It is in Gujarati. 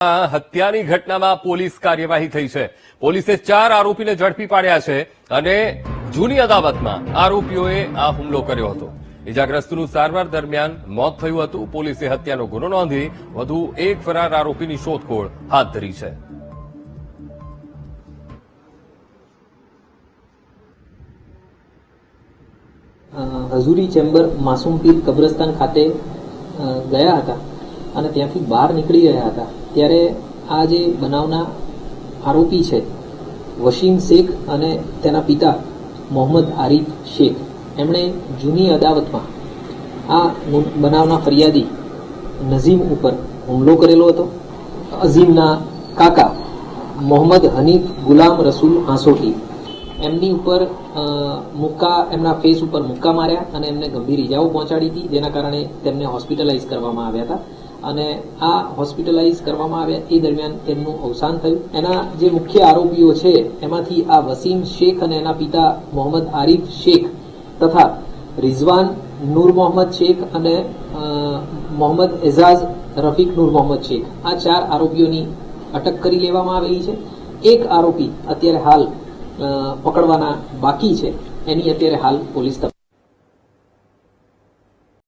હત્યાની ઘટનામાં પોલીસ કાર્યવાહી થઈ છે. પોલીસે ચાર આરોપીને ઝડપી પાડ્યા છે અને જૂની અદાવતમાં આરોપીઓએ આ હુમલો કર્યો હતો. ઇજાગ્રસ્તનું સારવાર દરમિયાન મોત થયું હતું. પોલીસે હત્યાનો ગુનો નોંધી વધુ એક ફરાર આરોપીની શોધખોળ હાથ ધરી છે. હજુરી ચેમ્બર માસુમપીર કબ્રસ્તાન ખાતે ગયા હતા. અને ત્યાંથી બહાર નીકળી રહ્યા હતા. ત્યારે આ જે બનાવના આરોપી છે વસીમ શેખ અને તેના પિતા મોહમ્મદ આરિફ શેખ, એમણે જૂની અદાવતમાં આ બનાવના ફરિયાદી નઝીમ ઉપર હુમલો કરેલો હતો. અઝીમના કાકા મોહમ્મદ હનીફ ગુલામ રસૂલ આંસોટી એમની ઉપર મુક્કા, એમના ફેસ ઉપર મુક્કા માર્યા અને એમને ગંભીર ઇજાઓ પહોંચાડી હતી. જેના કારણે તેમને હોસ્પિટલાઇઝ કરવામાં આવ્યા હતા. અને આ હોસ્પિટલાઇઝ કરવામાં આવ્યા. એ દરમિયાન તેમનું અવસાન થયું. એના જે મુખ્ય આરોપીઓ છે, એમાંથી આ વસીમ શેખ અને એના પિતા મોહમ્મદ આરીફ શેખ તથા રિઝવાન નૂર મોહમ્મદ શેખ અને મોહમ્મદ એઝાઝ રફીક નૂર મોહમ્મદ શેખ. આ ચાર આરોપીઓની અટક કરી લેવામાં આવેલી છે. એક આરોપી અત્યારે હાલ પકડવાના બાકી છે. એની અત્યારે હાલ પોલીસ